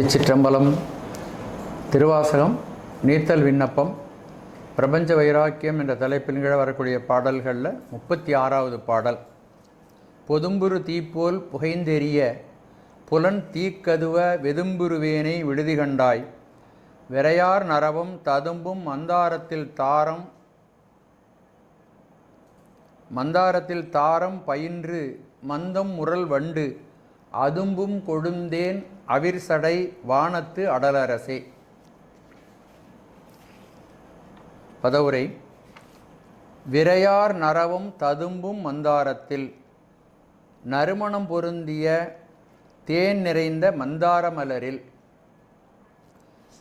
திருச்சிற்றம்பலம் திருவாசகம் நீர்த்தல் விண்ணப்பம் பிரபஞ்ச வைராக்கியம் என்ற தலைப்பின் கீழ வரக்கூடிய பாடல்களில் முப்பத்தி ஆறாவது பாடல். பொதும்புரு தீப்போல் புகைந்தெறிய புலன் தீக்கதுவ வெதும்புருவேனை விடுதி கண்டாய். விரையார் நரவும் ததும்பும் மந்தாரத்தில் தாரம் மந்தாரத்தில் தாரம் பயின்று மந்தம் முரல் வண்டு அதும்பும் கொழுந்தேன் அவிர்சடை வானத்து அடலரசே. பதவுரை. விரையார் நரவும் ததும்பும் மந்தாரத்தில். நறுமணம் பொருந்திய தேன் நிறைந்த மந்தார மலரில்.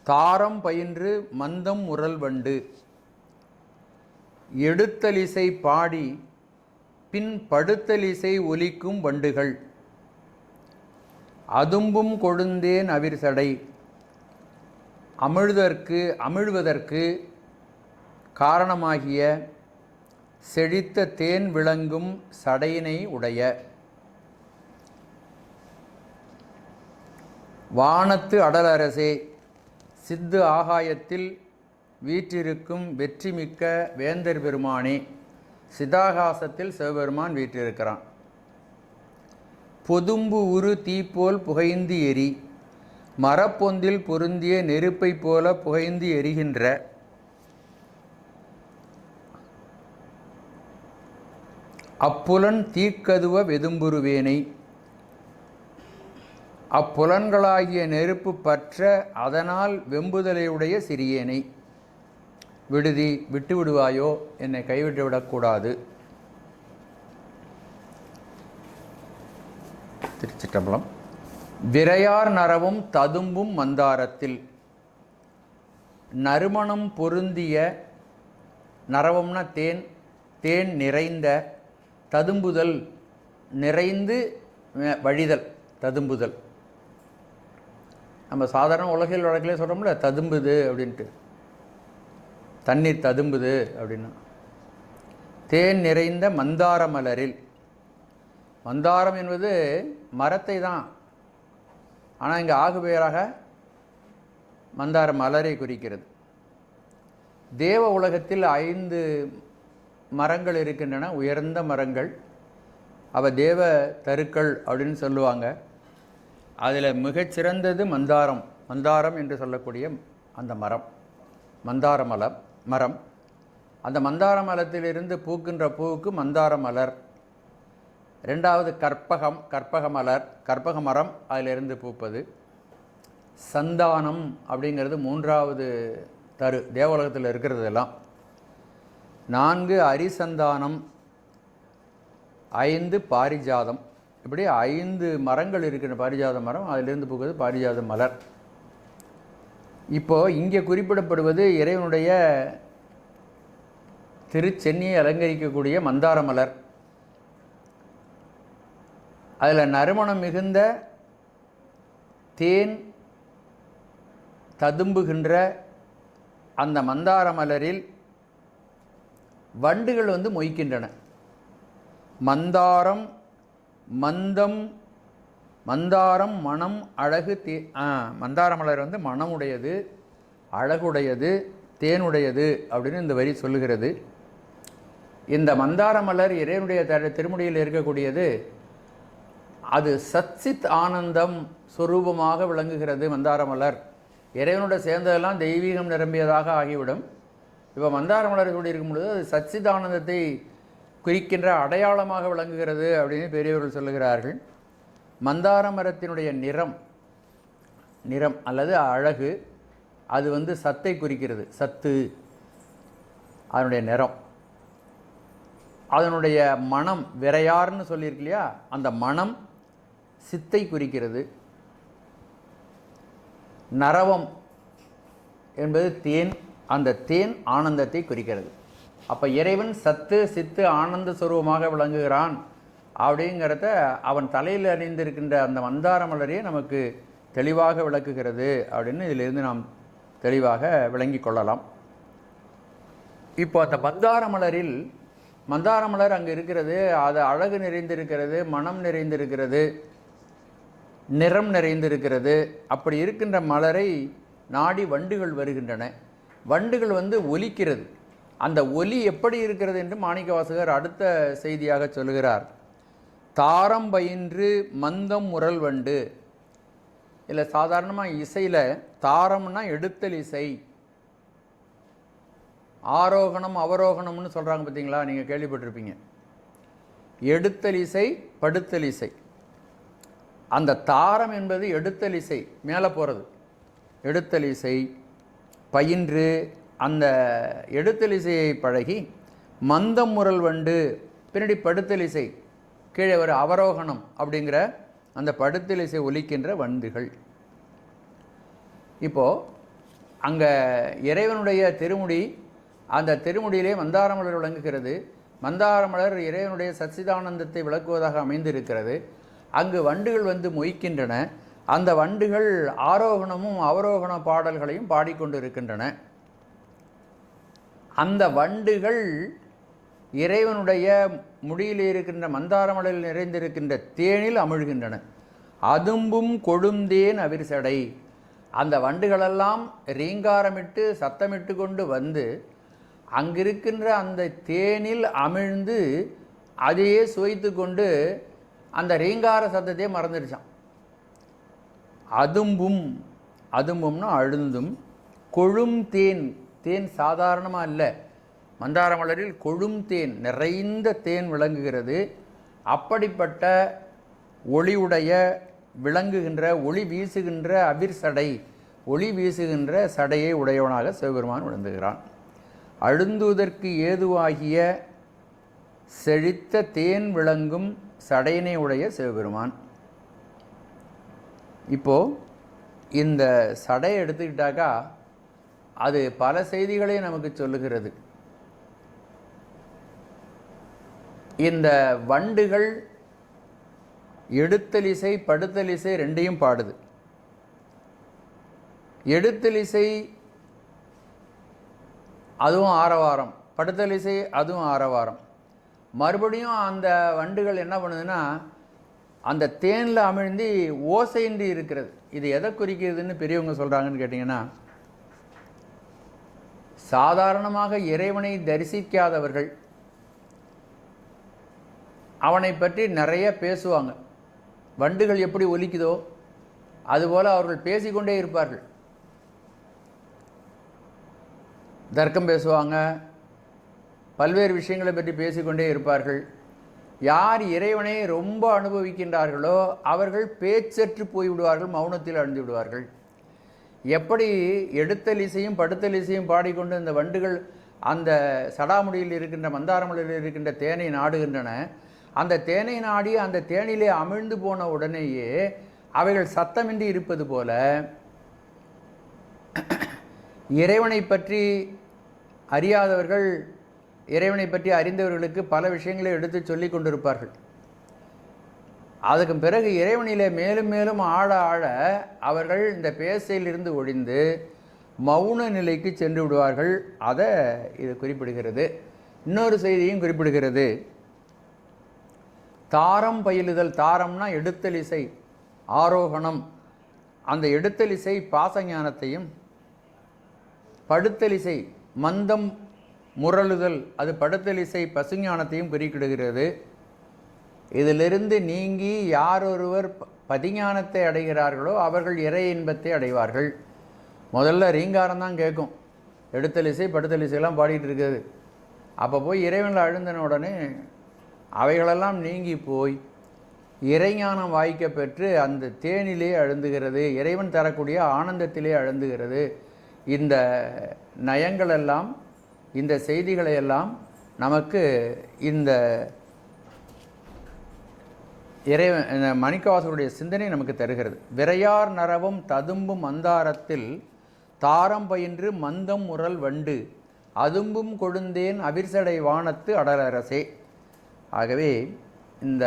தாரம் பயின்று மந்தம் உரல் வண்டு எடுத்தலிசை பாடி பின் படுத்தலிசை ஒலிக்கும் வண்டுகள். அதும்பும் கொழுந்தேன் அவிர்சடை. அமிழ்தற்கு அமிழ்வதற்கு காரணமாகிய செழித்த தேன் விளங்கும் சடையினை உடைய. வானத்து அடலரசே சித்து ஆகாயத்தில் வீற்றிருக்கும் வெற்றிமிக்க வேந்தர் பெருமானே சிதாகாசத்தில் சிவபெருமான் வீற்றிருக்கிறான். பொதும்பு உரு தீப்போல் புகைந்து எரி. மரப்பொந்தில் பொருந்திய நெருப்பைப் போல புகைந்து எரிகின்ற. அப்புலன் தீக்கதுவ வெதும்புருவேனை அப்புலன்களாகிய நெருப்பு பற்ற அதனால் வெம்புதலையுடைய சிறியேனை. விடுதி விட்டுவிடுவாயோ? என்னை கைவிட்டு விடக்கூடாது திருச்சிற்றம்பலம். விரையார் நரவும் ததும்பும் மந்தாரத்தில். நறுமணம் பொருந்திய நரவம்னா தேன் தேன் நிறைந்த ததும்புதல் நிறைந்து வழிதல் ததும்புதல். நம்ம சாதாரண உலகில் வழக்கிலே சொல்கிறோம்ல ததும்புது அப்படின்ட்டு. தண்ணீர் ததும்புது அப்படின்னா. தேன் நிறைந்த மந்தார மலரில் மந்தாரம் என்பது மரத்தை தான் ஆனால் இங்கே ஆகு பெயராக மந்தார மலரை குறிக்கிறது. தேவ உலகத்தில் ஐந்து மரங்கள் இருக்கின்றன உயர்ந்த மரங்கள். அவ தேவ தருக்கள் அப்படின்னு சொல்லுவாங்க. அதில் மிகச்சிறந்தது மந்தாரம். மந்தாரம் என்று சொல்லக்கூடிய அந்த மரம். மந்தார மலம் மரம். அந்த மந்தார மலத்திலிருந்து பூக்கின்ற பூவுக்கு மந்தார மலர் ரெண்டாவது கற்பகம் கற்பக மலர் கற்பக மரம் அதிலிருந்து பூப்பது. சந்தானம் அப்படிங்கிறது மூன்றாவது தரு தேவலோகத்தில் இருக்கிறதெல்லாம். நான்கு அரிசந்தானம் ஐந்து பாரிஜாதம். இப்படி ஐந்து மரங்கள் இருக்கின்ற பாரிஜாத மரம் அதிலிருந்து பூக்குவது பாரிஜாத மலர். இப்போது இங்கே குறிப்பிடப்படுவது இறைவனுடைய திருச்சென்னியை அலங்கரிக்கக்கூடிய மந்தார மலர். அதில் நறுமணம் மிகுந்த தேன் ததும்புகின்ற அந்த மந்தார மலரில் வண்டுகள் வந்து மொய்க்கின்றன. மந்தாரம் மந்தம் மந்தாரம் மனம் அழகு தே மந்தார மலர் வந்து மனமுடையது அழகுடையது தேனுடையது அப்படின்னு இந்த வரி சொல்லுகிறது. இந்த மந்தார மலர் இறைவனுடைய த திருமுடியில் இருக்கக்கூடியது அது சச்சித் ஆனந்தம் சொரூபமாக விளங்குகிறது மந்தார மலர் இறைவனோட சேர்ந்ததெல்லாம் தெய்வீகம் நிரம்பியதாக ஆகிவிடும். இப்போ மந்தார மலர் இருக்கும் பொழுது அது சச்சித் ஆனந்தத்தை குறிக்கின்ற அடையாளமாக விளங்குகிறது அப்படின்னு பெரியவர்கள் சொல்லுகிறார்கள். மந்தார மரத்தினுடைய நிறம் நிறம் அல்லது அழகு அது வந்து சத்தை குறிக்கிறது. சத்து அதனுடைய நிறம். அதனுடைய மனம் விரையார்னு சொல்லியிருக்கு இல்லையா? அந்த மனம் சித்தை குறிக்கிறது. நரவம் என்பது தேன் அந்த தேன் ஆனந்தத்தை குறிக்கிறது. அப்போ இறைவன் சத்து சித்து ஆனந்த சுரூபமாக விளங்குகிறான் அப்படிங்கிறத அவன் தலையில் அணிந்திருக்கின்ற அந்த மந்தார மலரே நமக்கு தெளிவாக விளக்குகிறது அப்படின்னு இதிலிருந்து நாம் தெளிவாக விளங்கி கொள்ளலாம். இப்போ அந்த மந்தார மலரில் மந்தார மலர் அங்கே இருக்கிறது அது அழகு நிறைந்திருக்கிறது மனம் நிறைந்திருக்கிறது. நிறம் நிறைந்திருக்கிறது. அப்படி இருக்கின்ற மலரை நாடி வண்டுகள் வருகின்றன. வண்டுகள் வந்து ஒலிக்கிறது. அந்த ஒலி எப்படி இருக்கிறது என்று மாணிக்கவாசகர் அடுத்த செய்தியாக சொல்கிறார். தாரம் பயின்று மந்தம் முரல் வண்டு. இல்லை சாதாரணமாக இசையில் தாரம்னா எடுத்தல் இசை. ஆரோகணம் அவரோகணம்னு சொல்கிறாங்க பார்த்தீங்களா நீங்கள் கேள்விப்பட்டிருப்பீங்க. எடுத்தல் இசை படுத்தல் இசை. அந்த தாரம் என்பது எடுத்தல் இசை மேலே போகிறது எடுத்தல் இசை பயின்று அந்த எடுத்தல் இசையை பழகி மந்தம் முரல் வண்டு பின்னாடி படுத்தலிசை கீழே ஒரு அவரோகணம் அப்படிங்கிற அந்த படுத்தலிசை ஒலிக்கின்ற வண்டுகள். இப்போது அங்கே இறைவனுடைய திருமுடி அந்த திருமுடியிலே மந்தார மலர் விளங்குகிறது. மந்தார மலர் இறைவனுடைய சச்சிதானந்தத்தை விளக்குவதாக அமைந்திருக்கிறது. அங்கு வண்டுகள் வந்து மொய்க்கின்றன. அந்த வண்டுகள் ஆரோகணமும் அவரோகண பாடல்களையும் பாடிக்கொண்டு இருக்கின்றன அந்த வண்டுகள் இறைவனுடைய முடியில் இருக்கின்ற மந்தாரமலையில் நிறைந்திருக்கின்ற தேனில் அமிழ்கின்றன. அதும்பும் கொழுந்தேன் அவிர்சடை. அந்த வண்டுகளெல்லாம் ரீங்காரமிட்டு சத்தமிட்டு கொண்டு வந்து அங்கிருக்கின்ற அந்த தேனில் அமிழ்ந்து அதையே சுவைத்து கொண்டு அந்த ரீங்கார சத்தத்தையே மறந்துடுச்சான். அதும்பும் அதும்பும்னா அழுந்தும் கொழும் தேன் தேன் சாதாரணமாக இல்லை. மந்தார மலரில் கொழும் தேன் நிறைந்த தேன் விளங்குகிறது. அப்படிப்பட்ட ஒளியுடைய விளங்குகின்ற ஒளி வீசுகின்ற அவிர் சடை ஒளி வீசுகின்ற சடையை உடையவனாக சிவபெருமான் விளங்குகிறான். அழுந்துவதற்கு ஏதுவாகிய செழித்த தேன் விளங்கும் சடையினை உடைய சிவபெருமான். இப்போது இந்த சடையை எடுத்துக்கிட்டாக்கா அது பல செய்திகளை நமக்கு சொல்லுகிறது. இந்த வண்டுகள் எடுத்தலிசை படுத்தலிசை ரெண்டையும் பாடுது. எடுத்தலிசை அதுவும் ஆரவாரம் படுத்தலிசை அதுவும் ஆரவாரம். மறுபடியும் அந்த வண்டுகள் என்ன பண்ணுதுன்னா அந்த தேனில் அமிழ்ந்து ஓசையின்றி இருக்கிறது. இது எதை குறிக்கிறதுன்னு பெரியவங்க சொல்கிறாங்கன்னு கேட்டிங்கன்னா சாதாரணமாக இறைவனை தரிசிக்காதவர்கள் அவனை பற்றி நிறைய பேசுவாங்க. வண்டுகள் எப்படி ஒலிக்குதோ அதுபோல் அவர்கள் பேசிக்கொண்டே இருப்பார்கள். தர்க்கம் பேசுவாங்க பல்வேறு விஷயங்களை பற்றி பேசிக்கொண்டே இருப்பார்கள். யார் இறைவனை ரொம்ப அனுபவிக்கின்றார்களோ அவர்கள் பேச்சற்று போய்விடுவார்கள் மௌனத்தில் அழிந்து விடுவார்கள். எப்படி எடுத்தல் இசையும் படுத்தல் இசையும் பாடிக்கொண்டு இந்த வண்டுகள் அந்த சடாமுடியில் இருக்கின்ற மந்தாரமலையில் இருக்கின்ற தேனை நாடுகின்றன அந்த தேனை நாடி அந்த தேனிலே அமிழ்ந்து போன உடனேயே அவைகள் சத்தமின்றி இருப்பது போல இறைவனை பற்றி அறியாதவர்கள் இறைவனை பற்றி அறிந்தவர்களுக்கு பல விஷயங்களை எடுத்து சொல்லி கொண்டிருப்பார்கள். அதுக்கு பிறகு இறைவனிலே மேலும் மேலும் ஆழ ஆழ அவர்கள் இந்த பேசையிலிருந்து ஒழிந்து மௌன நிலைக்கு சென்று விடுவார்கள். அதை இது குறிப்பிடுகிறது. இன்னொரு செய்தியும் குறிப்பிடுகிறது. தாரம் பயிலுதல் தாரம்னா எடுத்தல் இசை ஆரோகணம். அந்த எடுத்தல் இசை பாசஞானத்தையும் படுத்தலிசை மந்தம் முரளுதல் அது படுத்தலிசை பசுஞானத்தையும் குறிக்கிடுகிறது இதிலிருந்து நீங்கி யாரொருவர் ப- பதிஞானத்தை அடைகிறார்களோ அவர்கள் இறை இன்பத்தை அடைவார்கள். முதல்ல ரீங்காரம் தான் கேட்கும். எடுத்தலிசை படுத்தலிசைலாம் பாடிட்டு இருக்குது அப்போ போய் இறைவனில் அழுந்தன உடனே அவைகளெல்லாம் நீங்கி போய் இறைஞானம் வாய்க்க பெற்று அந்த தேனிலே அழுந்துகிறது இறைவன் தரக்கூடிய ஆனந்தத்திலே அழுந்துகிறது. இந்த நயங்களெல்லாம் இந்த செய்திகளையெல்லாம் நமக்கு இந்த இறைவன் இந்த சிந்தனை நமக்கு தருகிறது. விரையார் நரவும் ததும்பும் மந்தாரத்தில் தாரம் பயின்று மந்தம் முரல் வண்டு அதும்பும் கொழுந்தேன் அவிர்சடை வானத்து அடலரசே. ஆகவே இந்த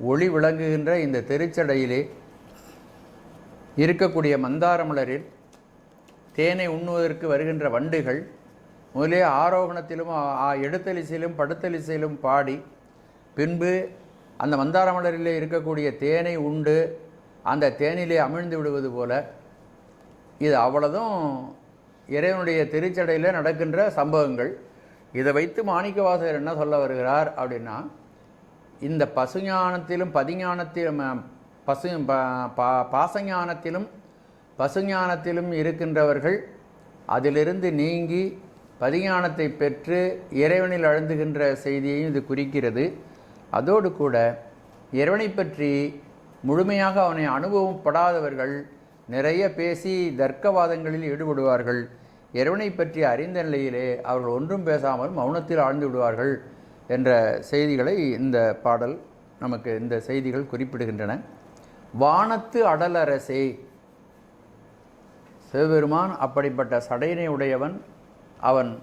ஒளி விளங்குகின்ற இந்த திருச்சடையிலே இருக்கக்கூடிய மந்தார மலரில் தேனை உண்ணுவதற்கு வருகின்ற வண்டுகள் முதலே ஆரோகணத்திலும் எடுத்தலிசையிலும் படுத்தலிசையிலும் பாடி பின்பு அந்த மந்தார மலரிலே இருக்கக்கூடிய தேனை உண்டு அந்த தேனிலே அமிழ்ந்து விடுவது போல இது அவ்வளதும் இறைவனுடைய திருச்சடையில் நடக்கின்ற சம்பவங்கள். இதை வைத்து மாணிக்கவாசகர் என்ன சொல்ல வருகிறார் அப்படின்னா இந்த பசுஞானத்திலும் பதிஞானத்திலும் பசு ப- பா- பாசஞானத்திலும் பசுஞானத்திலும் இருக்கின்றவர்கள் அதிலிருந்து நீங்கி பதிஞானத்தை பெற்று இறைவனில் அழுந்துகின்ற செய்தியையும் இது குறிக்கிறது. அதோடு கூட இறைவனை பற்றி முழுமையாக அவனை அனுபவப்படாதவர்கள் நிறைய பேசி தர்க்கவாதங்களில் ஈடுபடுவார்கள். இறைவனை பற்றி அறிந்த நிலையிலே அவர்கள் ஒன்றும் பேசாமல் மௌனத்தில் ஆழ்ந்து விடுவார்கள் என்ற செய்திகளை இந்த பாடல் நமக்கு இந்த செய்திகள் குறிப்பிடுகின்றன. வானத்து அடலரசே சிவபெருமான் அப்படிப்பட்ட சடையினை உடையவன் அவன்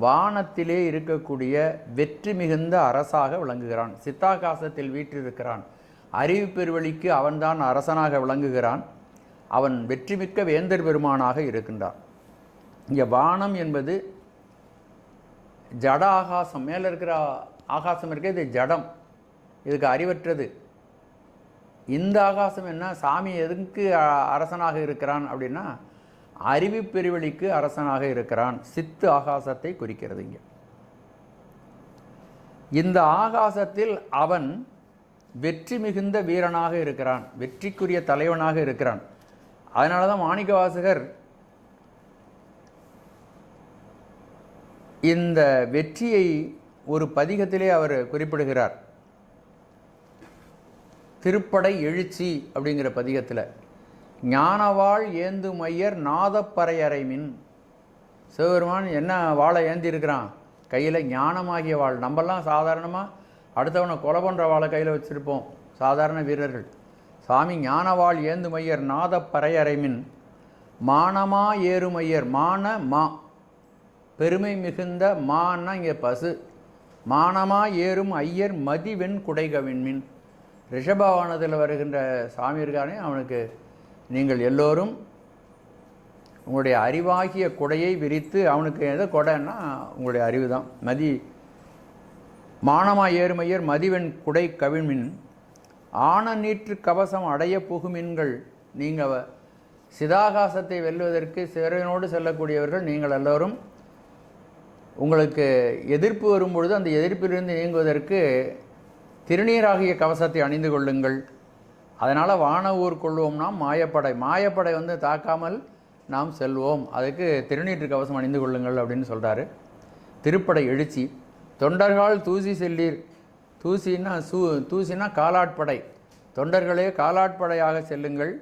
வானத்திலே இருக்கக்கூடிய வெற்றி மிகுந்த அரசாக விளங்குகிறான். சித்தாகாசத்தில் வீற்றிருக்கிறான். அறிவு பெருவழிக்கு அவன்தான் அரசனாக விளங்குகிறான். அவன் வெற்றிமிக்க வேந்தர் பெருமானாக இருக்கின்றான். இங்கே வானம் என்பது ஜட ஆகாசம் மேலே இருக்கிற ஆகாசம் இருக்க இது ஜடம். இதுக்கு அறிவற்றது. இந்த ஆகாசம் என்ன? சாமி எதுக்கு அ- அரசனாக இருக்கிறான் அப்படின்னா அறிவிப்பெருவெளிக்கு அரசனாக இருக்கிறான். சித்து ஆகாசத்தை குறிக்கிறது இங்கே. இந்த ஆகாசத்தில் அவன் வெற்றி மிகுந்த வீரனாக இருக்கிறான். வெற்றிக்குரிய தலைவனாக இருக்கிறான். அதனால தான் மாணிக்கவாசகர் இந்த வெற்றியை ஒரு பதிகத்திலே அவர் குறிப்பிடுகிறார். திருப்படை எழுச்சி அப்படிங்கிற பதிகத்தில். ஞானவாள் ஏந்து மையர் நாதப்பறையறை மின் சிவபெருமான் என்ன வாழை ஏந்தி இருக்கிறான் கையில் ஞானமாகிய வாள். நம்மெல்லாம் சாதாரணமாக அடுத்தவனை கொலை பண்ணுற வாழை கையில் வச்சுருப்போம். சாதாரண வீரர்கள். சாமி ஞானவாள் ஏந்து மையர் நாதப்பறையறை மின் மானமா ஏறுமையர் மான மா. பெருமை மிகுந்த மான்னா இங்கே பசு. மானமா ஏறும் ஐயர் மதிவெண் குடைகவின்மின். ரிஷபவானத்தில் வருகின்ற சாமி இருக்கானே அவனுக்கு நீங்கள் எல்லோரும் உங்களுடைய அறிவாகிய குடையை விரித்து அவனுக்கு எது கொடைன்னா உங்களுடைய அறிவு தான் மதி மானமா ஏறுமையர் மதிவெண் குடை கவிழ்மின். ஆன நீற்று கவசம் அடைய புகுமின்கள். நீங்கள் சிதாகாசத்தை வெல்வதற்கு சிறையனோடு செல்லக்கூடியவர்கள் நீங்கள் எல்லோரும். உங்களுக்கு எதிர்ப்பு வரும்பொழுது அந்த எதிர்ப்பிலிருந்து நீங்குவதற்கு திருநீராகிய கவசத்தை அணிந்து கொள்ளுங்கள். அதனால் வான ஊர் கொள்வோம்னா மாயப்படை. மாயப்படை வந்து தாக்காமல் நாம் செல்வோம். அதுக்கு திருநீற்று கவசம் அணிந்து கொள்ளுங்கள் அப்படின்னு சொல்கிறாரு திருப்படை எழுச்சி. தொண்டர்கள் தூசி செல்லீர். தூசின்னா சூ தூசினா காலாட்படை. தொண்டர்களே காலாட்படையாக செல்லுங்கள்.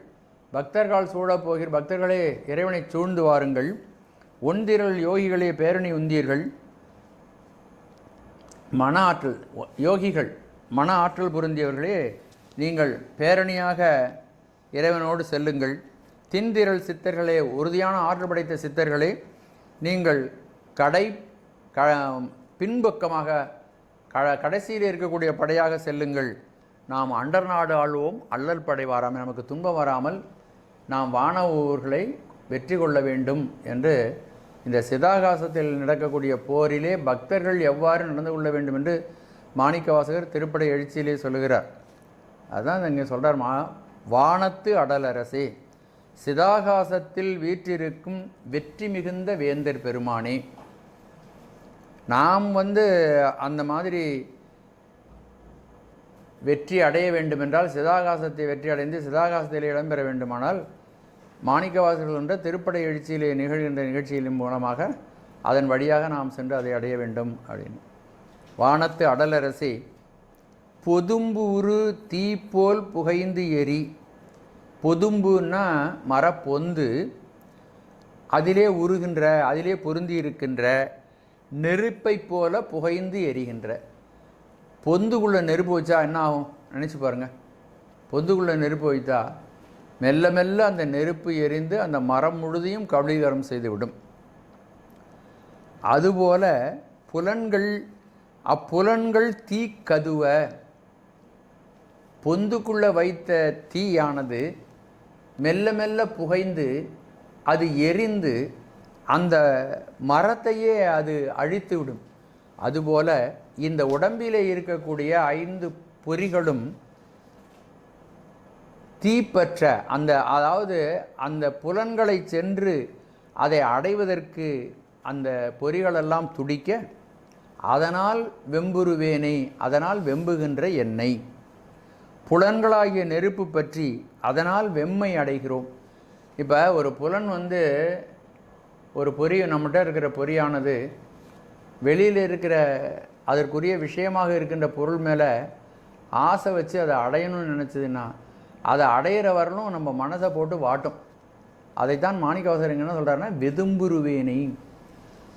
பக்தர்கள் சூழப்போகிற பக்தர்களே இறைவனை சூழ்ந்து வாருங்கள். ஒன்திரள் யோகிகளே பேரணி உந்தீர்கள். மன ஆற்றல் யோகிகள் மன ஆற்றல் பொருந்தியவர்களே நீங்கள் பேரணியாக இறைவனோடு செல்லுங்கள். தின்திரள் சித்தர்களே உறுதியான ஆற்றல் படைத்த சித்தர்களே நீங்கள் கடை க பின்பக்கமாக க கடைசியில் இருக்கக்கூடிய படையாக செல்லுங்கள். நாம் அண்டர் நாடு ஆள்வோம் அல்லல் படை வாராமல் நமக்கு துன்பம் வராமல் நாம் வான ஊர்களை வெற்றி கொள்ள வேண்டும் என்று இந்த சிதாகாசத்தில் நடக்கக்கூடிய போரிலே பக்தர்கள் எவ்வாறு நடந்து கொள்ள வேண்டும் என்று மாணிக்கவாசகர் திருப்படை எழுச்சியிலே சொல்லுகிறார். அதான் இங்கே சொல்கிறார் மா வானத்து அடலரசே சிதாகாசத்தில் வீற்றிருக்கும் வெற்றி மிகுந்த வேந்தர் பெருமானே. நாம் வந்து அந்த மாதிரி வெற்றி அடைய வேண்டுமென்றால் சிதாகாசத்தை வெற்றி அடைந்து சிதாகாசத்தில் இடம்பெற வேண்டுமானால் மாணிக்கவாசர்கள் என்ற திருப்படை எழுச்சியிலே நிகழ்கின்ற நிகழ்ச்சியின் மூலமாக அதன் வழியாக நாம் சென்று அதை அடைய வேண்டும் அப்படின்னு. வானத்து அடலரசி பொதும்பு உரு தீப்போல் புகைந்து எரி. பொதும்புன்னா மரப்பொந்து. அதிலே உருகின்ற அதிலே பொருந்தி இருக்கின்ற நெருப்பைப் போல புகைந்து எரிகின்ற. பொந்துக்குள்ளே நெருப்பு வச்சா என்ன ஆகும்? நினச்சி பாருங்கள் பொந்துக்குள்ளே நெருப்பு வைத்தா மெல்ல மெல்ல அந்த நெருப்பு எரிந்து அந்த மரம் முழுதையும் கபலீகரம் செய்துவிடும். அதுபோல புலன்கள் அப்புலன்கள் தீக்கதுவை. பொந்துக்குள்ளே வைத்த தீயானது மெல்ல மெல்ல புகைந்து அது எரிந்து அந்த மரத்தையே அது அழித்து விடும் அதுபோல இந்த உடம்பிலே இருக்கக்கூடிய ஐந்து பொறிகளும் தீப்பற்ற அந்த அதாவது அந்த புலன்களை சென்று அதை அடைவதற்கு அந்த பொறிகளெல்லாம் துடிக்க அதனால் வெம்புருவேனை அதனால் வெம்புகின்ற எண்ணெய் புலன்களாகிய நெருப்பு பற்றி அதனால் வெம்மை அடைகிறோம். இப்போ ஒரு புலன் வந்து ஒரு பொறி நம்மகிட்ட இருக்கிற பொறியானது வெளியில் இருக்கிற அதற்குரிய விஷயமாக இருக்கின்ற பொருள் மேலே ஆசை வச்சு அதை அடையணும்னு நினச்சதுன்னா அதை அடையிற வரலும் நம்ம மனசை போட்டு வாட்டும். அதைத்தான் மாணிக்கவாசர் என்ன சொல்கிறாருன்னா வெதும்புருவேனை.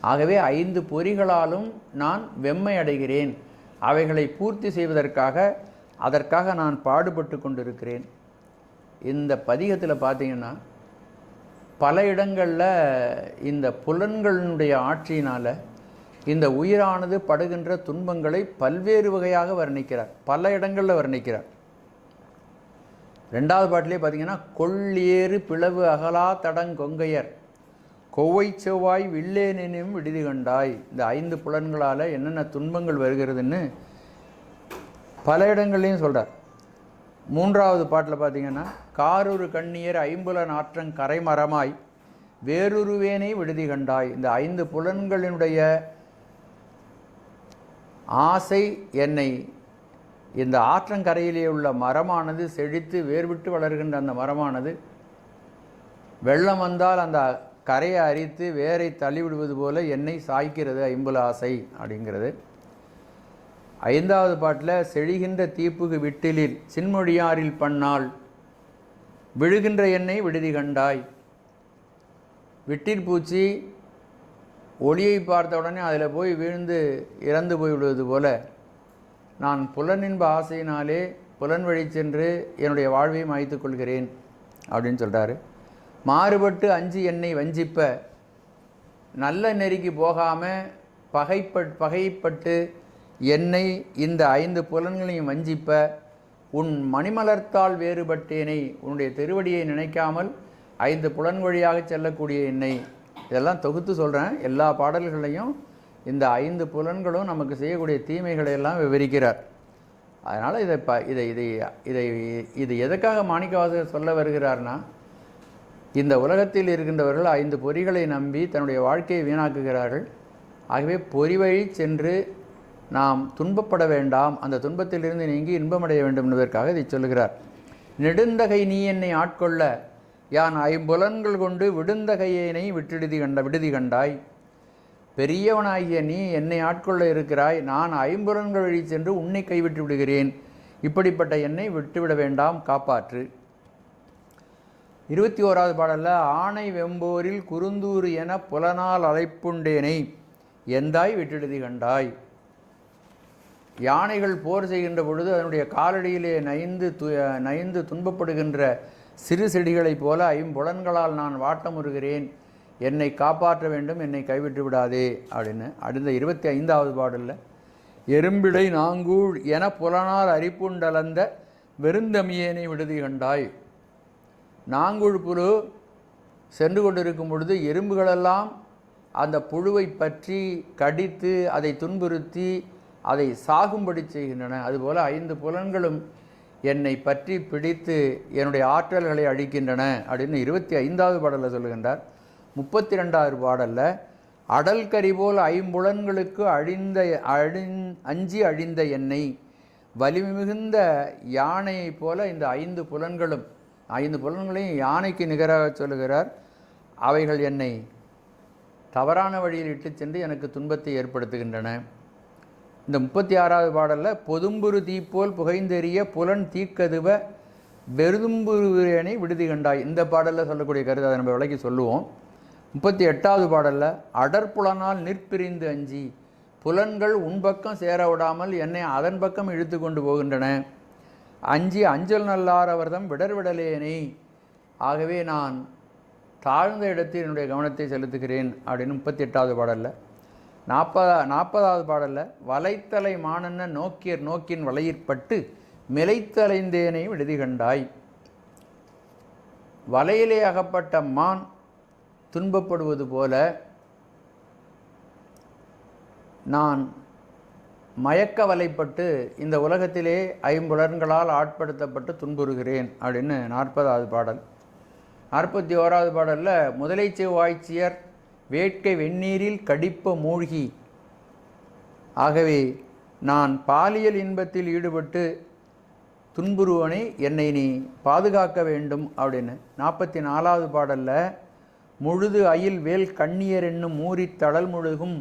ஆகவே ஐந்து பொறிகளாலும் நான் வெம்மை அடைகிறேன். அவைகளை பூர்த்தி செய்வதற்காக அதற்காக நான் பாடுபட்டு கொண்டிருக்கிறேன். இந்த பதிகத்தில் பார்த்தீங்கன்னா பல இடங்களில் இந்த புலன்களினுடைய ஆட்சியினால் இந்த உயிரானது படுகின்ற துன்பங்களை பல்வேறு வகையாக வர்ணிக்கிறார். பல இடங்களில் வர்ணிக்கிறார். ரெண்டாவது பாட்டிலே பார்த்தீங்கன்னா கொள்ளேறு பிளவு அகலா தடங்கொங்கையர் கொவ்வை செவ்வாய் வில்லேனினும் விடுதி கண்டாய். இந்த ஐந்து புலன்களால் என்னென்ன துன்பங்கள் வருகிறதுன்னு பல இடங்கள்லையும் சொல்கிறார் மூன்றாவது பாட்டில் பார்த்தீங்கன்னா காரொரு கண்ணியர் ஐம்புலன் ஆற்றங் கரைமரமாய் வேறொருவேனை விடுதி கண்டாய். இந்த ஐந்து புலன்களினுடைய ஆசை என்னை இந்த ஆற்றங்கரையிலே உள்ள மரமானது செழித்து வேர்விட்டு வளர்கின்ற அந்த மரமானது வெள்ளம் வந்தால் அந்த கரையை அரித்து வேரை தள்ளிவிடுவது போல என்னை சாய்க்கிறது ஐம்புல ஆசை அப்படிங்கிறது. ஐந்தாவது பாட்டில் செழிகின்ற தீப்புகு விட்டிலில் சின்மொழியாரில் பண்ணால் விழுகின்ற எண்ணெய் விடுதி கண்டாய். விட்டிற்பூச்சி ஒளியை பார்த்த உடனே அதில் போய் வீழ்ந்து இறந்து போய்விடுவது போல நான் புலனின்ப ஆசையினாலே புலன் வழி சென்று என்னுடைய வாழ்வை மாய்த்துக் கொள்கிறேன் அப்படின்னு சொல்கிறாரு மாறுபட்டு அஞ்சு என்னை வஞ்சிப்ப நல்ல நெறிக்கு போகாமல் பகைப்பட் பகைப்பட்டு என்னை இந்த ஐந்து புலன்களையும் வஞ்சிப்ப உன் மணிமலர்த்தால் வேறுபட்டேனை உன்னுடைய திருவடியை நினைக்காமல் ஐந்து புலன் வழியாக செல்லக்கூடிய என்னை. இதெல்லாம் தொகுத்து சொல்கிறேன் எல்லா பாடல்களையும் இந்த ஐந்து புலன்களும் நமக்கு செய்யக்கூடிய தீமைகளை எல்லாம் விவரிக்கிறார். அதனால் இதை ப இதை இதை இதை இது எதுக்காக மாணிக்கவாசகர் சொல்ல வருகிறார்னா இந்த உலகத்தில் இருக்கின்றவர்கள் ஐந்து பொறிகளை நம்பி தன்னுடைய வாழ்க்கையை வீணாக்குகிறார்கள். ஆகவே பொறி வழி சென்று நாம் துன்பப்பட வேண்டாம் அந்த துன்பத்திலிருந்து நீங்கி இன்பமடைய வேண்டும் என்பதற்காக இதை சொல்லுகிறார். நெடுந்தகை நீ என்னை ஆட்கொள்ள யான் ஐம்புலன்கள் கொண்டு விடுந்தகையினை விட்டிடுதி கண்ட விடுதி கண்டாய். பெரியவனாகிய நீ என்னை ஆட்கொள்ள இருக்கிறாய் நான் ஐம்புலன்கள் வழி சென்று உன்னை கைவிட்டு விடுகிறேன். இப்படிப்பட்ட என்னை விட்டுவிட வேண்டாம் காப்பாற்று. இருபத்தி ஓராவது பாடலில் ஆணை வெம்போரில் குறுந்தூர் என புலனால் அழைப்புண்டேனை எந்தாய் விட்டிடுதி கண்டாய்? யானைகள் போர் செய்கின்ற பொழுது அதனுடைய காலடியிலே நைந்து து நைந்து துன்பப்படுகின்ற சிறு செடிகளைப் போல ஐம்புலன்களால் நான் வாட்டமுறுகிறேன். என்னை காப்பாற்ற வேண்டும் என்னை கைவிட்டு விடாதே அப்படின்னு அடுத்த இருபத்தி ஐந்தாவது பாடலில் எறும்பிடை நாங்கூழ் என புலனால் அரிப்புண்டலந்த வெறுந்தமியேனை விடுதி கண்டாய். நாங்கூழ் புழு சென்று கொண்டிருக்கும் பொழுது எறும்புகளெல்லாம் அந்த புழுவை பற்றி கடித்து அதை துன்புறுத்தி அதை சாகும்படி செய்கின்றன. அதுபோல் ஐந்து புலன்களும் என்னை பற்றி பிடித்து என்னுடைய ஆற்றல்களை அழிக்கின்றன அப்படின்னு இருபத்தி ஐந்தாவது பாடலில் சொல்லுகின்றார். முப்பத்தி ரெண்டாவது பாடலில் அடல் கரி போல் ஐம்புலன்களுக்கு அழிந்த அழிந் அஞ்சி அழிந்த என்னை வலிமை மிகுந்த யானையைப் போல இந்த ஐந்து புலன்களும் ஐந்து புலன்களையும் யானைக்கு நிகராக சொல்லுகிறார். அவைகள் என்னை தவறான வழியில் இட்டு சென்று எனக்கு துன்பத்தை ஏற்படுத்துகின்றன. இந்த முப்பத்தி ஆறாவது பாடலில் பொதும்புரு தீப்போல் புகைந்தெறிய புலன் தீக்கதுவ வெறுதும்புருவனை விடுதி கண்டாய். இந்த பாடலில் சொல்லக்கூடிய கருத்தை அதை நம்ம விலைக்கு சொல்லுவோம். முப்பத்தி எட்டாவது பாடலில் அடற்புலனால் நிற்பிரிந்து அஞ்சி புலன்கள் உன் பக்கம் சேர விடாமல் என்னை அதன் பக்கம் இழுத்து கொண்டு போகின்றன. அஞ்சி அஞ்சல் நல்லார் அவர்தம் விடர்விடலேனே ஆகவே நான் தாழ்ந்த இடத்தில் என்னுடைய கவனத்தை செலுத்துகிறேன். அப்படின்னு முப்பத்தி எட்டாவது பாடலில் நாற்பதா நாற்பதாவது பாடலில் வலைத்தலை மானன்ன நோக்கியர் நோக்கின் வலையிற்பட்டு மிலைத்தலைந்தேனை விடுதி கண்டாய். வலையிலே அகப்பட்ட மான் துன்பப்படுவது போல நான் மயக்க வலைப்பட்டு இந்த உலகத்திலே ஐம்புலன்களால் ஆட்படுத்தப்பட்டு துன்புறுகிறேன் அப்படின்னு நாற்பதாவது பாடல். நாற்பத்தி ஓராவது பாடலில் முதலைச்சே வாய்ச்சியர் வேட்கை வெந்நீரில் கடிப்ப மூழ்கி. ஆகவே நான் பாலியல் இன்பத்தில் ஈடுபட்டு துன்புறுவனை என்னை நீ பாதுகாக்க வேண்டும் அப்படின்னு. நாற்பத்தி நாலாவது பாடலில் முழுது அயில் வேல் கண்ணியர் என்னும் மூறி தடல் முழுகும்.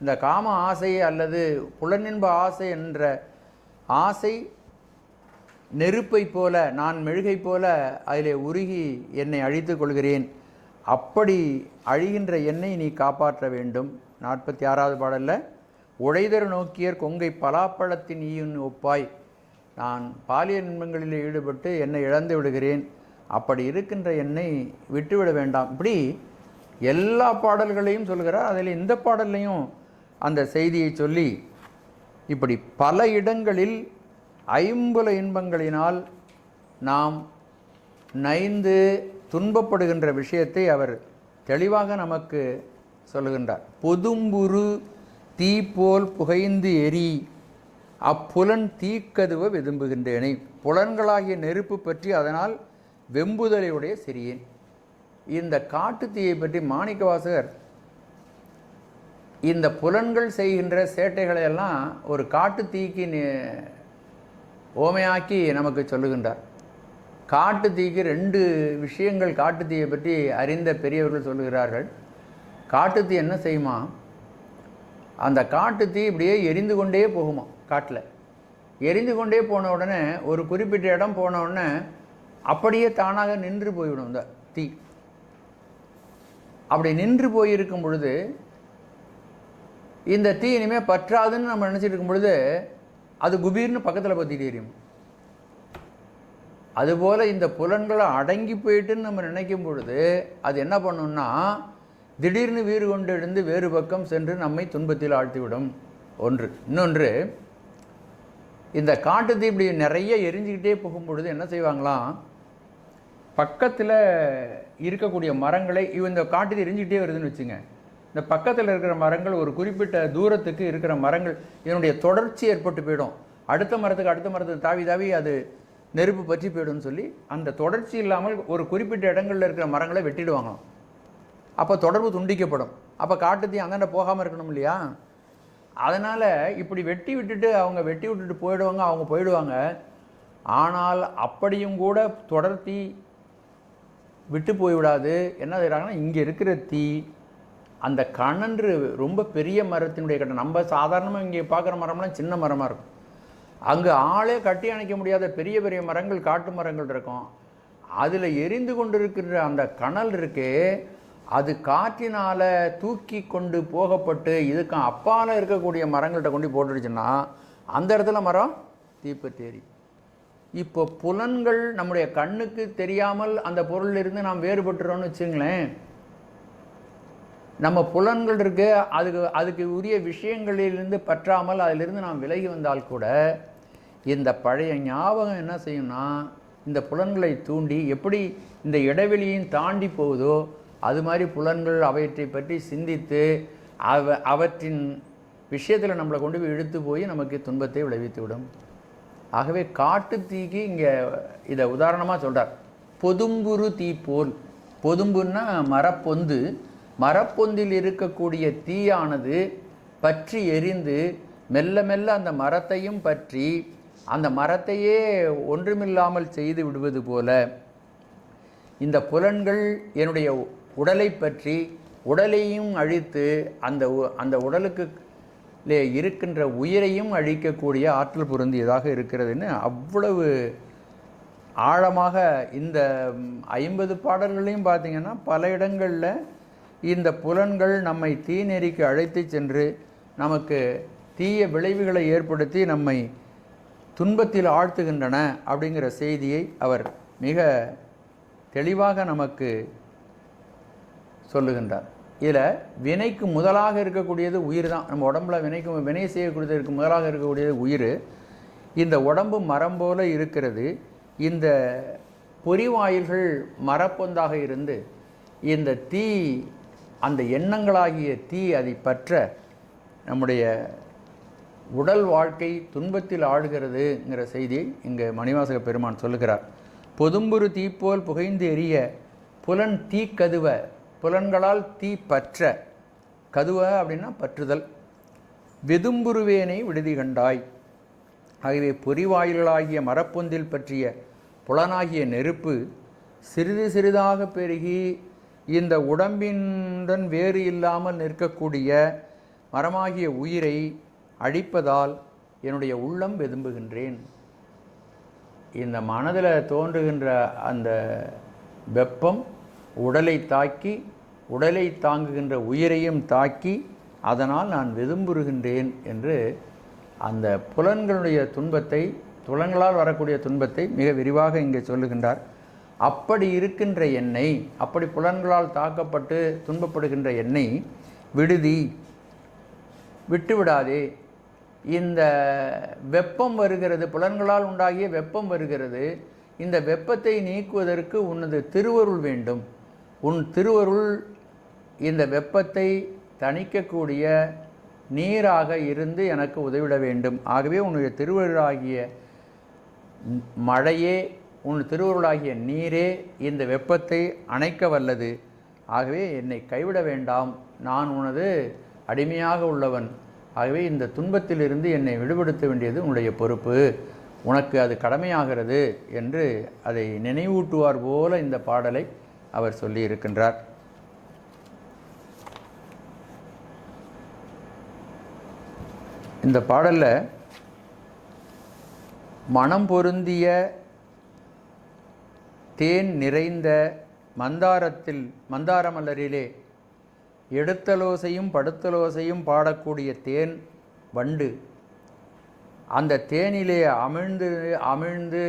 இந்த காம ஆசை அல்லது புலனின்ப ஆசை என்ற ஆசை நெருப்பை போல நான் மெழுகை போல அதிலே உருகி என்னை அழித்து கொள்கிறேன். அப்படி அழிகின்ற எண்ணை நீ காப்பாற்ற வேண்டும். நாற்பத்தி ஆறாவது பாடலில் உழைதர் நோக்கியர் கொங்கை பலாப்பழத்தின் ஈயின் ஒப்பாய். நான் பாலியல் இன்பங்களில் ஈடுபட்டு என்னை இழந்து விடுகிறேன். அப்படி இருக்கின்ற என்னை விட்டுவிட வேண்டாம். இப்படி எல்லா பாடல்களையும் சொல்கிறார் அதில் இந்த பாடல்லையும் அந்த செய்தியை சொல்லி இப்படி பல இடங்களில் ஐம்புல இன்பங்களினால் நாம் நைந்து துன்பப்படுகின்ற விஷயத்தை அவர் தெளிவாக நமக்கு சொல்லுகின்றார். பொதும்புரு தீ போல் புகைந்து எரி அப்புலன் தீக்கதுவ விரும்புகின்றேனே புலன்களாகிய நெருப்பு பற்றி அதனால் வெம்புதலையுடைய சிறியேன். இந்த காட்டு தீயை பற்றி மாணிக்கவாசகர் இந்த புலன்கள் செய்கின்ற சேட்டைகளை எல்லாம் ஒரு காட்டு தீக்கு ஓமையாக்கி நமக்கு சொல்லுகின்றார். காட்டு தீக்கு ரெண்டு விஷயங்கள் காட்டு தீயை பற்றி அறிந்த பெரியவர்கள் சொல்லுகிறார்கள். காட்டு தீ என்ன செய்யுமா? அந்த காட்டு தீ இப்படியே எரிந்து கொண்டே போகுமா காட்டில். எரிந்து கொண்டே போன உடனே ஒரு குறிப்பிட்ட இடம் போன உடனே அப்படியே தானாக நின்று போய்விடும் இந்த தீ. அப்படி நின்று போயிருக்கும் பொழுது இந்த தீ இனிமேல் பற்றாதுன்னு நம்ம நினச்சிட்டு இருக்கும் பொழுது அது குபீர்னு பக்கத்தில் பற்றிட்டு எரியும். அதுபோல் இந்த புலன்களை அடங்கி போயிட்டுன்னு நம்ம நினைக்கும் பொழுது அது என்ன பண்ணும்னா திடீர்னு வீறு கொண்டு எழுந்து வேறு பக்கம் சென்று நம்மை துன்பத்தில் ஆழ்த்திவிடும். ஒன்று. இன்னொன்று இந்த காட்டு தீ இப்படி நிறைய எரிஞ்சுக்கிட்டே போகும் பொழுது என்ன செய்வாங்களாம்? பக்கத்தில் இருக்கக்கூடிய மரங்களை இவ இந்த காட்டு தீ எரிஞ்சுக்கிட்டே வருதுன்னு வச்சுங்க. இந்த பக்கத்தில் இருக்கிற மரங்கள் ஒரு குறிப்பிட்ட தூரத்துக்கு இருக்கிற மரங்கள் இதனுடைய தொடர்ச்சி ஏற்பட்டு போயிடும். அடுத்த மரத்துக்கு அடுத்த மரத்துக்கு தாவி தாவி அது நெருப்பு பற்றி போயிடும்னு சொல்லி அந்த தொடர்ச்சி இல்லாமல் ஒரு குறிப்பிட்ட இடங்களில் இருக்கிற மரங்களை வெட்டிடுவாங்களாம் அப்போ தொடர்பு துண்டிக்கப்படும். அப்போ காட்டுத்தீ அந்தாண்ட போகாமல் இருக்கணும் இல்லையா? அதனால் இப்படி வெட்டி விட்டுட்டு அவங்க வெட்டி விட்டுட்டு போயிடுவாங்க அவங்க போயிடுவாங்க. ஆனால் அப்படியும் கூட தொடர்த்தி விட்டு போய்விடாது. என்ன செய்கிறாங்கன்னா இங்கே இருக்கிற தீ அந்த கணன்று ரொம்ப பெரிய மரத்தினுடைய கட்டம் நம்ம சாதாரணமாக இங்கே பார்க்குற மரம்லாம் சின்ன மரமாக இருக்கும். அங்கே ஆளே கட்டி அணைக்க முடியாத பெரிய பெரிய மரங்கள் காட்டு மரங்கள் இருக்கும். அதில் எரிந்து கொண்டிருக்கிற அந்த கனல் இருக்கே அது காற்றினால் தூக்கி கொண்டு போகப்பட்டு இதுக்கு அப்பால் இருக்கக்கூடிய மரங்கள்கிட்ட கொண்டு போட்டுடுச்சுன்னா அந்த இடத்துல மரம் தீப்பத்தேரி இப்போ புலன்கள் நம்முடைய கண்ணுக்கு தெரியாமல் அந்த பொருளிலிருந்து நாம் வேறுபட்டுறோம்னு வச்சுங்களேன் நம்ம புலன்கள் இருக்கு அதுக்கு அதுக்கு உரிய விஷயங்களிலிருந்து பற்றாமல் அதிலிருந்து நாம் விலகி வந்தால் கூட இந்த பழைய ஞாபகம் என்ன செய்யும்னா இந்த புலன்களை தூண்டி எப்படி இந்த இடைவெளியும் தாண்டி போகுதோ அது மாதிரி புலன்கள் அவற்றை பற்றி சிந்தித்து அவ அவற்றின் விஷயத்தில் நம்மளை கொண்டு போய் இழுத்து போய் நமக்கு துன்பத்தை விளைவித்து விடும். ஆகவே காட்டு தீக்கு இங்கே இதை உதாரணமாக சொல்கிறார் பொதும்புரு தீ போல் பொதும்புன்னா மரப்பொந்து. மரப்பொந்தில் இருக்கக்கூடிய தீயானது பற்றி எரிந்து மெல்ல மெல்ல அந்த மரத்தையும் பற்றி அந்த மரத்தையே ஒன்றுமில்லாமல் செய்து விடுவது போல இந்த புலன்கள் என்னுடைய உடலை பற்றி உடலையும் அழித்து அந்த அந்த உடலுக்கு இருக்கின்ற உயிரையும் அழிக்கக்கூடிய ஆற்றல் பொருந்தியதாக இருக்கிறதுன்னு அவ்வளவு ஆழமாக இந்த ஐம்பது பாடல்களையும் பார்த்திங்கன்னா பல இடங்களில் இந்த புலன்கள் நம்மை தீநெறிக்கு அழைத்து சென்று நமக்கு தீய விளைவுகளை ஏற்படுத்தி நம்மை துன்பத்தில் ஆழ்த்துகின்றன அப்படிங்கிற செய்தியை அவர் மிக தெளிவாக நமக்கு சொல்லுகின்றார். இதில் வினைக்கு முதலாக இருக்கக்கூடியது உயிர் தான் நம்ம உடம்புல வினைக்கு வினை செய்யக்கூடியதற்கு முதலாக இருக்கக்கூடியது உயிர். இந்த உடம்பு மரம் போல இருக்கிறது. இந்த பொறிவாயில்கள் மரப்பொந்தாக இருந்து இந்த தீ அந்த எண்ணங்களாகிய தீ அதை பற்ற நம்முடைய உடல் வாழ்க்கை துன்பத்தில் ஆடுகிறதுங்கிற செய்தியை இங்கே மணிவாசக பெருமான் சொல்லுகிறார். பொதும்புரு தீப்போல் புகைந்து எரிய புலன் தீ கதுவ புலன்களால் தீ பற்ற கதுவ அப்படின்னா பற்றுதல். வெதும்புருவேனை விடுதி கண்டாய். ஆகவே பொறிவாயில்களாகிய மரப்பொந்தில் பற்றிய புலனாகிய நெருப்பு சிறிது சிறிதாக பெருகி இந்த உடம்பினுடன் வேறு இல்லாமல் நிற்கக்கூடிய மரமாகிய உயிரை அழிப்பதால் என்னுடைய உள்ளம் வெதும்புகின்றேன். இந்த மனதில் தோன்றுகின்ற அந்த வெப்பம் உடலை தாக்கி உடலை தாங்குகின்ற உயிரையும் தாக்கி அதனால் நான் வெதும்புறுகின்றேன் என்று அந்த புலன்களுடைய துன்பத்தை புலன்களால் வரக்கூடிய துன்பத்தை மிக விரிவாக இங்கே சொல்லுகின்றார். அப்படி இருக்கின்ற என்னை அப்படி புலன்களால் தாக்கப்பட்டு துன்பப்படுகின்ற என்னை விடுதி விட்டுவிடாதே இந்த வெப்பம் வருகிறது புலன்களால் உண்டாகிய வெப்பம் வருகிறது. இந்த வெப்பத்தை நீக்குவதற்கு உனது திருவருள் வேண்டும். உன் திருவருள் இந்த வெப்பத்தை தணிக்கக்கூடிய நீராக இருந்து எனக்கு உதவிட வேண்டும். ஆகவே உன்னுடைய திருவருளாகிய மழையே உன் திருவருளாகிய நீரே இந்த வெப்பத்தை அணைக்க வல்லது. ஆகவே என்னை கைவிட வேண்டாம். நான் உனது அடிமையாக உள்ளவன். ஆகவே இந்த துன்பத்திலிருந்து என்னை விடுபடுத்த வேண்டியது உன்னுடைய பொறுப்பு. உனக்கு அது கடமையாகிறது என்று அதை நினைவூட்டுவார் போல இந்த பாடலை அவர் சொல்லியிருக்கின்றார். இந்த பாடலில் மனம் பொருந்திய தேன் நிறைந்த மந்தாரத்தில் மந்தார மலரிலே எடுத்தலோசையும் படுத்தலோசையும் பாடக்கூடிய தேன் வண்டு. அந்த தேனிலே அமிழ்ந்து அமிழ்ந்து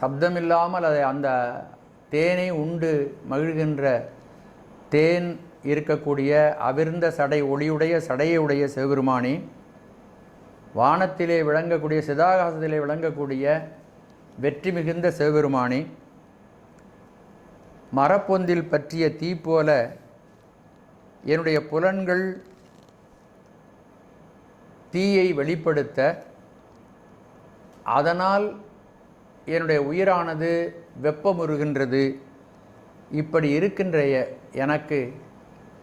சப்தமில்லாமல் அதை அந்த தேனை உண்டு மகிழ்கின்ற தேன் இருக்கக்கூடிய அவிர்ந்த சடை ஒளியுடைய சடையுடைய சிவபெருமானி வானத்திலே விளங்கக்கூடிய சிதாகாசத்திலே விளங்கக்கூடிய வெற்றி மிகுந்த சிவபெருமானே மரப்பொந்தில் பற்றிய தீ போல என்னுடைய புலன்கள் தீயை வெளிப்படுத்த அதனால் என்னுடைய உயிரானது வெப்பமுறுகின்றது. இப்படி இருக்கின்ற எனக்கு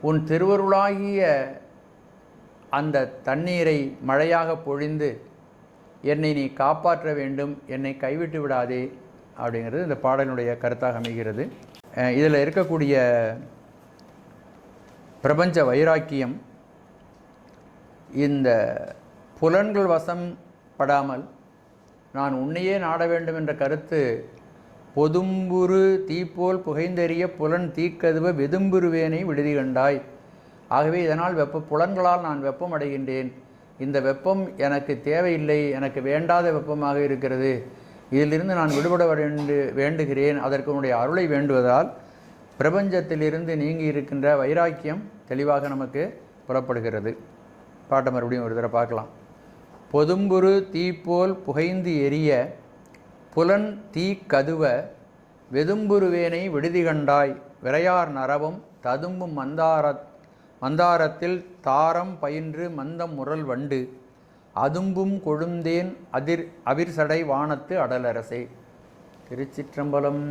உன் திருவருளாகிய அந்த தண்ணீரை மழையாக பொழிந்து என்னை நீ காப்பாற்ற வேண்டும் என்னை கைவிட்டு விடாதே அப்படிங்கிறது இந்த பாடலினுடைய கருத்தாக அமைகிறது. இதில் இருக்கக்கூடிய பிரபஞ்ச வைராக்கியம் இந்த புலன்கள் வசம் படாமல் நான் உன்னையே நாட வேண்டும் என்ற கருத்து பொதும்புரு தீப்போல் புகைந்தெறிய புலன் தீக்கதுவ வெதும்புருவேனை விடுதி கண்டாய். ஆகவே இதனால் வெப்ப புலன்களால் நான் வெப்பம் அடைகின்றேன் இந்த வெப்பம் எனக்கு தேவையில்லை எனக்கு வேண்டாத வெப்பமாக இருக்கிறது. இதிலிருந்து நான் விடுபட வேண்டு வேண்டுகிறேன். அதற்கு உன்னுடைய அருளை வேண்டுவதால் பிரபஞ்சத்திலிருந்து நீங்கி இருக்கின்ற வைராக்கியம் தெளிவாக நமக்கு புறப்படுகிறது. பாட்டை மறுபடியும் ஒரு தடவை பார்க்கலாம். பொதும்புரு தீப்போல் புகைந்து எரிய புலன் தீ கதுவ வெதும்புருவேனை விடுதி கண்டாய் விரையார் நரவும் ததும்பும் மந்தார மந்தாரத்தில் தாரம் பயின்று மந்தம் முரல் வண்டு அதும்பும் கொழுந்தேன் அதிர் அவிர்சடை வானத்து அடலரசே. திருச்சிற்றம்பலம்